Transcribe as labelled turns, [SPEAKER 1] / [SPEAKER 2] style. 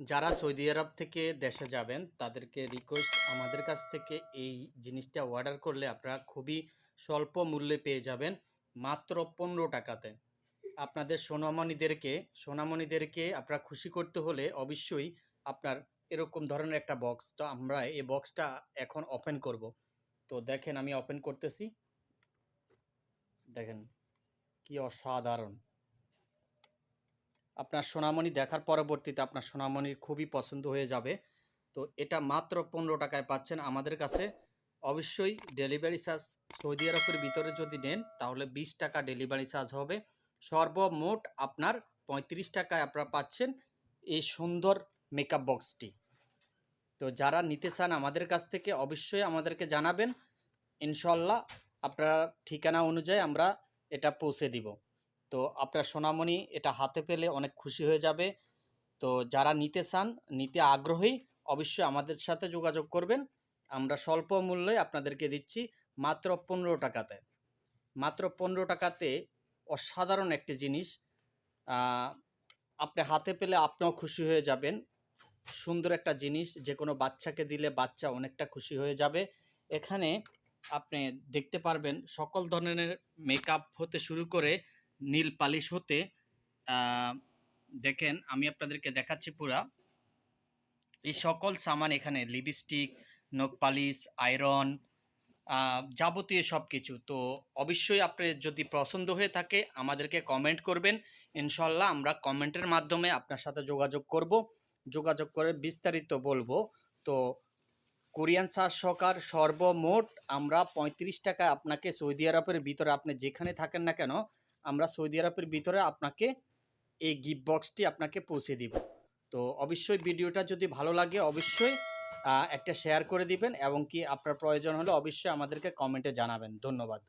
[SPEAKER 1] যারা সৌদি আরব থেকে দেশে যাবেন, তাদেরকে রিকোয়েস্ট আমাদের কাছ থেকে এই জিনিসটা অর্ডার করলে আপনারা খুবই স্বল্প মূল্যে পেয়ে যাবেন, মাত্র পনেরো টাকাতে। আপনাদের সোনামণিদেরকে সোনামণিদেরকে আপনারা খুশি করতে হলে অবশ্যই আপনার এরকম ধরনের একটা বক্স তো আমরা এই বক্সটা এখন ওপেন করব। তো দেখেন আমি ওপেন করতেছি। দেখেন, কি অসাধারণ। আপনার সোনামণি দেখার পরবর্তীতে আপনার সোনামণির খুবই পছন্দ হয়ে যাবে। তো এটা মাত্র পনেরো টাকায় পাচ্ছেন আমাদের কাছে। অবশ্যই ডেলিভারি চার্জ সৌদি আরবের ভিতরে যদি নেন, তাহলে বিশ টাকা ডেলিভারি চার্জ হবে। সর্বমোট আপনার পঁয়ত্রিশ টাকায় আপনারা পাচ্ছেন এই সুন্দর মেকআপ বক্সটি তো যারা নিতে চান আমাদের কাছ থেকে অবশ্যই আমাদেরকে জানাবেন। ইনশাল্লাহ আপনার ঠিকানা অনুযায়ী আমরা এটা পৌঁছে দিব। তো আপনার সোনামণি এটা হাতে পেলে অনেক খুশি হয়ে যাবে। তো যারা নিতে চান, নিতে আগ্রহী, অবশ্যই আমাদের সাথে যোগাযোগ করবেন। আমরা স্বল্প মূল্যে আপনাদেরকে দিচ্ছি মাত্র পনেরো টাকাতে। মাত্র পনেরো টাকাতে অসাধারণ একটি জিনিস। আপনি হাতে পেলে আপনিও খুশি হয়ে যাবেন। সুন্দর একটা জিনিস যে কোনো বাচ্চাকে দিলে বাচ্চা অনেকটা খুশি হয়ে যাবে। এখানে আপনি দেখতে পারবেন সকল ধরনের মেকআপ হতে শুরু করে নীল পালিশ হতে দেখেন আমি আপনাদেরকে দেখাচ্ছি পুরা। এই সকল সামান এখানে, লিপস্টিক, নখ পালিশ, আয়রন যাবতীয় সব কিছু তো অবশ্যই আপনার যদি পছন্দ হয়ে থাকে, আমাদেরকে কমেন্ট করবেন। ইনশাল্লাহ আমরা কমেন্টের মাধ্যমে আপনার সাথে যোগাযোগ করব। যোগাযোগ করে বিস্তারিত বলব। তো কোরিয়ান চার্জ সরকার সর্বমোট আমরা পঁয়ত্রিশ টাকা আপনাকে সৌদি আরবের ভিতরে আপনি যেখানে থাকেন না কেন আমরা সৌদি আরবের ভিতরে আপনাকে এই গিফট বক্সটি আপনাকে পৌঁছে দিব। তো অবশ্যই ভিডিওটা যদি ভালো লাগে, অবশ্যই একটা শেয়ার করে দিবেন এবং কি আপনার প্রয়োজন হলে অবশ্যই আমাদেরকে কমেন্টে জানাবেন। ধন্যবাদ।